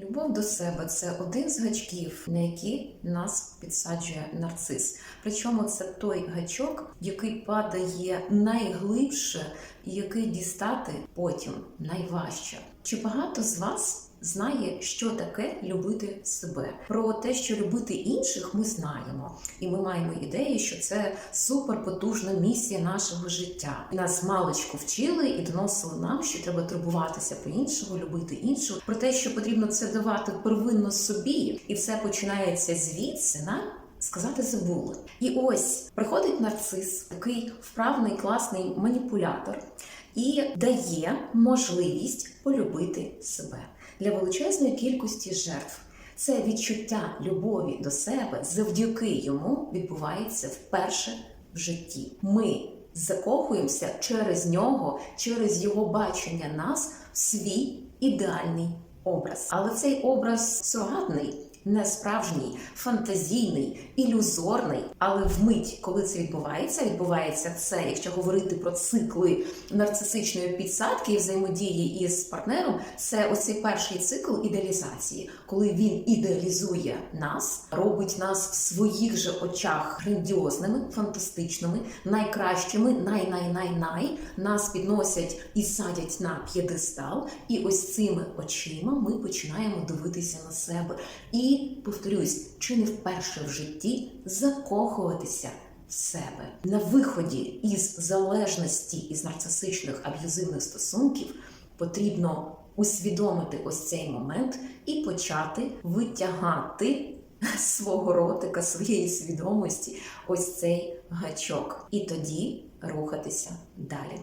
Любов до себе це один з гачків, на які нас підсаджує нарцис. Причому це той гачок, який падає найглибше і який дістати потім найважче. Чи багато з вас? Знає, що таке любити себе. Про те, що любити інших, ми знаємо, і ми маємо ідею, що це суперпотужна місія нашого життя. Нас маличку вчили і доносили нам, що треба турбуватися по іншого, любити іншого. Про те, що потрібно це давати первинно собі, і все починається звідси. На сказати забули. І ось приходить нарцис, такий вправний класний маніпулятор, і дає можливість полюбити себе для величезної кількості жертв. Це відчуття любові до себе завдяки йому відбувається вперше в житті. Ми закохуємося через нього, через його бачення нас в свій ідеальний образ. Але цей образ сурогатний, не справжній, фантазійний, ілюзорний. Але вмить, коли це відбувається, відбувається це, якщо говорити про цикли нарцисичної підсадки і взаємодії із партнером, це оцей перший цикл ідеалізації, коли він ідеалізує нас, робить нас в своїх же очах грандіозними, фантастичними, найкращими, най-най-най-най, нас підносять і садять на п'єдестал. І ось цими очима ми починаємо дивитися на себе. І повторюсь, чи не вперше в житті закохуватися в себе на виході із залежності із нарцисичних аб'юзивних стосунків потрібно усвідомити ось цей момент і почати витягати свого ротика, своєї свідомості ось цей гачок, і тоді рухатися далі.